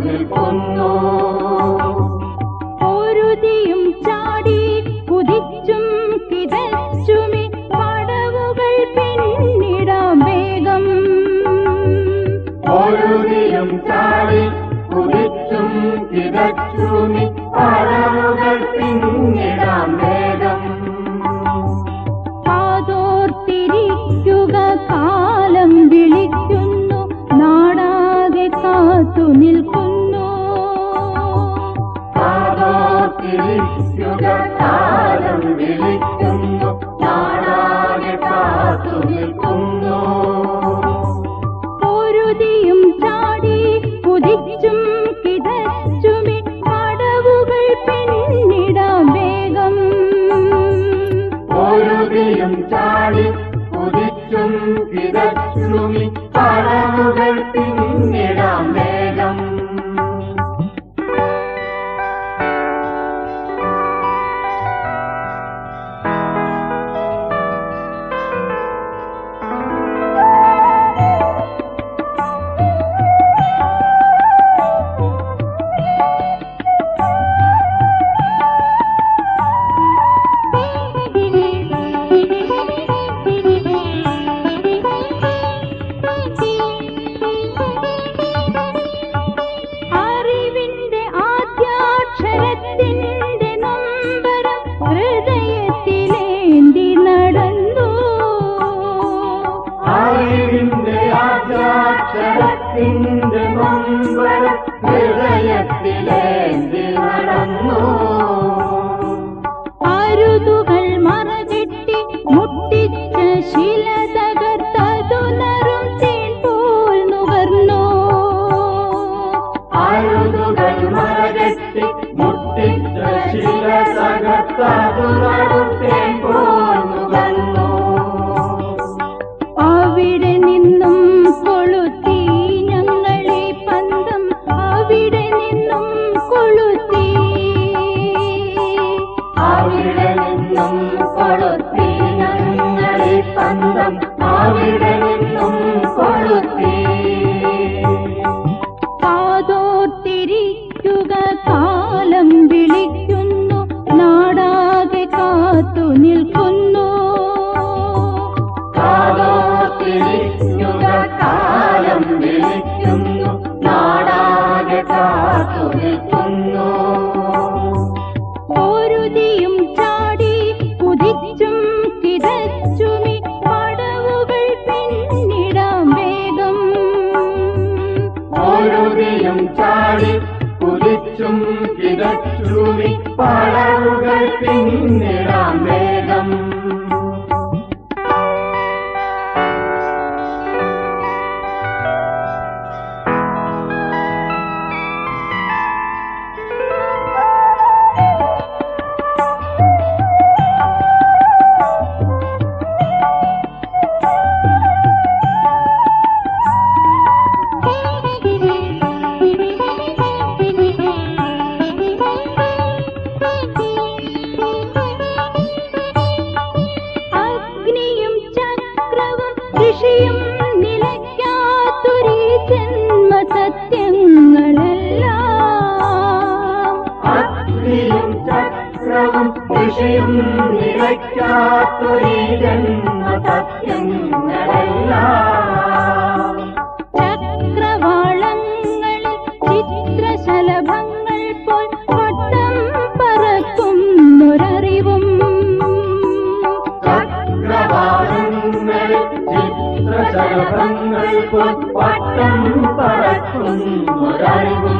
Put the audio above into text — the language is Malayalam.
നിൽക്കുന്നു പൊരുതിയും ചാടി കുതിച്ചും കിതച്ചുമി പടവുകൾ പിന്നിട വേഗം. പൊരുതിയും ചാടി കുതിച്ചും കിതച്ചുമി सुगताम् दिन வாழிட ചാടി കുലിച്ചും കിതച്ചുമി പടവുകൾ പിന്നിടാം വേഗം. പട്ടം സത്യങ്ങളെല്ലാം ചക്രവാളങ്ങളിൽ ചിത്രശലഭങ്ങൾ പോൽ ചിത്രശലഭങ്ങൾ പോൽ പറ Murari Murari